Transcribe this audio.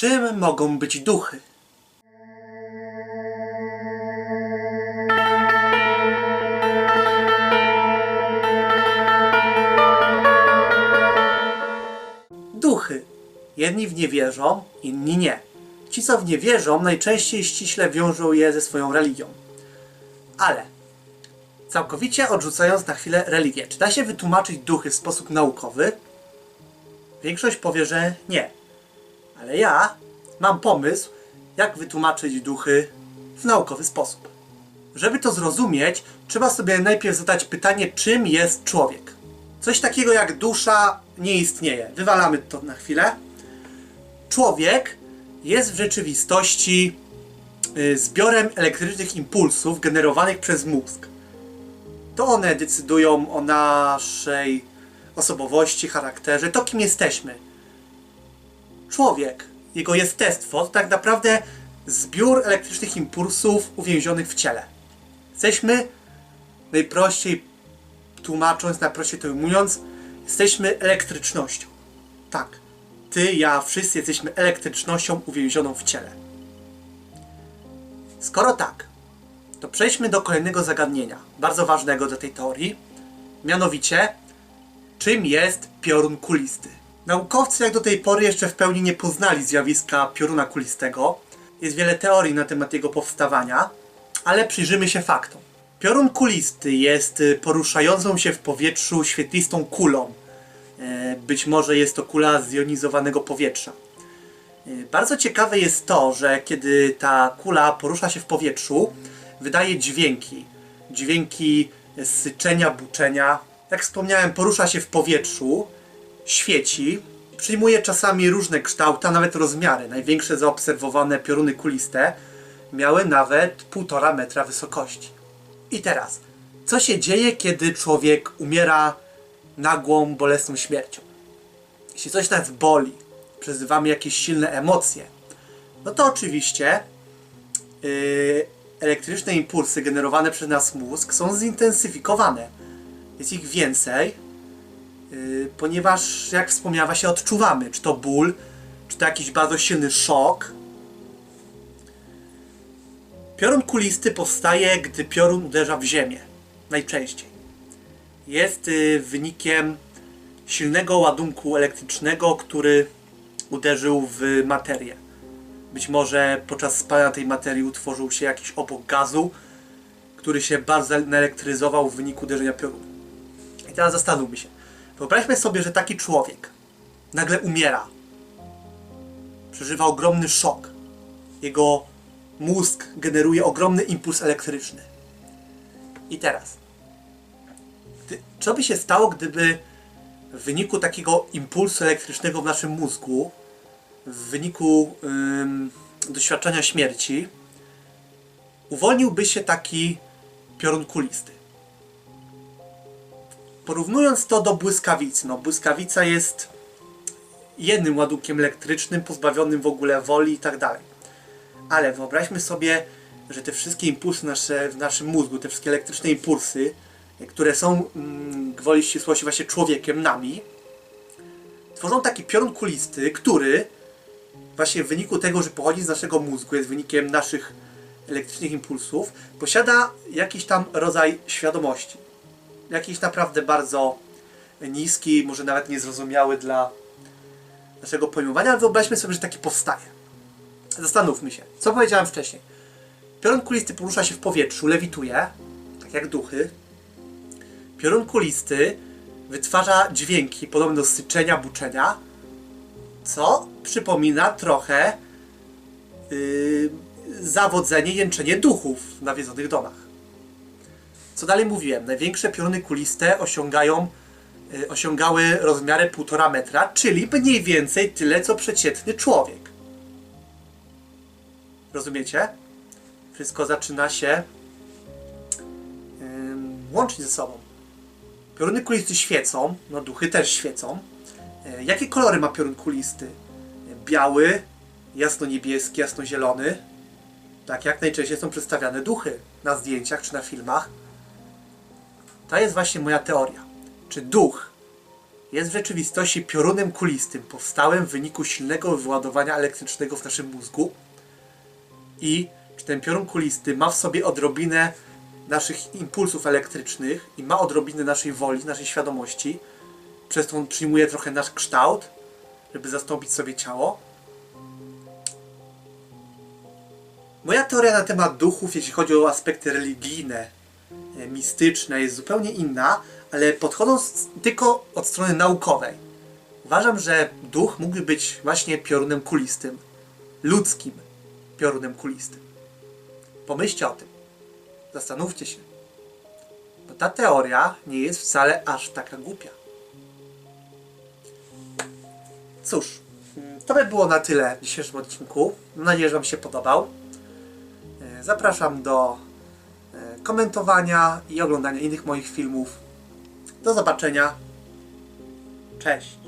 Czym mogą być duchy? Duchy. Jedni w nie wierzą, inni nie. Ci, co w nie wierzą, najczęściej ściśle wiążą je ze swoją religią. Ale całkowicie odrzucając na chwilę religię, czy da się wytłumaczyć duchy w sposób naukowy? Większość powie, że nie. Ale ja mam pomysł, jak wytłumaczyć duchy w naukowy sposób. Żeby to zrozumieć, trzeba sobie najpierw zadać pytanie, czym jest człowiek. Coś takiego jak dusza nie istnieje. Wywalamy to na chwilę. Człowiek jest w rzeczywistości y, zbiorem elektrycznych impulsów generowanych przez mózg. To one decydują o naszej osobowości, charakterze, to kim jesteśmy. Człowiek, jego jestestwo, to tak naprawdę zbiór elektrycznych impulsów uwięzionych w ciele. Jesteśmy, najprościej tłumacząc, najprościej to ujmując, jesteśmy elektrycznością. Tak, ty, ja, wszyscy jesteśmy elektrycznością uwięzioną w ciele. Skoro tak, to przejdźmy do kolejnego zagadnienia, bardzo ważnego do tej teorii, mianowicie czym jest piorun kulisty. Naukowcy jak do tej pory jeszcze w pełni nie poznali zjawiska pioruna kulistego. Jest wiele teorii na temat jego powstawania, ale przyjrzymy się faktom. Piorun kulisty jest y, poruszającą się w powietrzu świetlistą kulą. E, Być może jest to kula zjonizowanego powietrza. E, Bardzo ciekawe jest to, że kiedy ta kula porusza się w powietrzu, wydaje dźwięki. Dźwięki syczenia, buczenia. Jak wspomniałem, porusza się w powietrzu, świeci, przyjmuje czasami różne kształty, a nawet rozmiary. Największe zaobserwowane pioruny kuliste miały nawet 1,5 metra wysokości. I teraz, co się dzieje, kiedy człowiek umiera nagłą, bolesną śmiercią? Jeśli coś nas boli, przeżywamy jakieś silne emocje, no to oczywiście yy, elektryczne impulsy generowane przez nas mózg są zintensyfikowane. Jest ich więcej, ponieważ, jak wspomniałem, właśnie odczuwamy, czy to ból, czy to jakiś bardzo silny szok. Piorun kulisty powstaje, gdy piorun uderza w ziemię. Najczęściej. Jest y, wynikiem silnego ładunku elektrycznego, który uderzył w materię. Być może podczas spalania tej materii utworzył się jakiś obok gazu, który się bardzo naelektryzował w wyniku uderzenia piorunu. I teraz zastanówmy się. Wyobraźmy sobie, że taki człowiek nagle umiera. Przeżywa ogromny szok. Jego mózg generuje ogromny impuls elektryczny. I teraz, co by się stało, gdyby w wyniku takiego impulsu elektrycznego w naszym mózgu, w wyniku doświadczenia śmierci, uwolniłby się taki piorun kulisty? Porównując to do błyskawicy, no błyskawica jest jednym ładunkiem elektrycznym, pozbawionym w ogóle woli i tak dalej. Ale wyobraźmy sobie, że te wszystkie impulsy nasze, w naszym mózgu, te wszystkie elektryczne impulsy, które są mm, gwoli ścisłości właśnie człowiekiem, nami, tworzą taki piorun kulisty, który właśnie w wyniku tego, że pochodzi z naszego mózgu, jest wynikiem naszych elektrycznych impulsów, posiada jakiś tam rodzaj świadomości. Jakiś naprawdę bardzo niski, może nawet niezrozumiały dla naszego pojmowania, ale wyobraźmy sobie, że taki powstaje. Zastanówmy się, co powiedziałem wcześniej. Piorun kulisty porusza się w powietrzu, lewituje, tak jak duchy. Piorun kulisty wytwarza dźwięki podobne do syczenia, buczenia, co przypomina trochę yy, zawodzenie, jęczenie duchów w nawiedzonych domach. Co dalej mówiłem? Największe pioruny kuliste osiągają, yy, osiągały rozmiary 1,5 metra, czyli mniej więcej tyle, co przeciętny człowiek. Rozumiecie? Wszystko zaczyna się łączyć ze sobą. Pioruny kulisty świecą, no duchy też świecą. E, jakie kolory ma piorun kulisty? Biały, jasno-niebieski, jasno-zielony. Tak jak najczęściej są przedstawiane duchy na zdjęciach czy na filmach. To jest właśnie moja teoria. Czy duch jest w rzeczywistości piorunem kulistym powstałym w wyniku silnego wyładowania elektrycznego w naszym mózgu i czy ten piorun kulisty ma w sobie odrobinę naszych impulsów elektrycznych i ma odrobinę naszej woli, naszej świadomości, przez to on przyjmuje trochę nasz kształt, żeby zastąpić sobie ciało. Moja teoria na temat duchów, jeśli chodzi o aspekty religijne, mistyczne, jest zupełnie inna, ale podchodząc tylko od strony naukowej. Uważam, że duch mógłby być właśnie piorunem kulistym. Ludzkim piorunem kulistym. Pomyślcie o tym. Zastanówcie się. Bo ta teoria nie jest wcale aż taka głupia. Cóż, mm, to by było na tyle w dzisiejszym odcinku. Mam nadzieję, że Wam się podobał. E, Zapraszam do komentowania i oglądania innych moich filmów. Do zobaczenia. Cześć.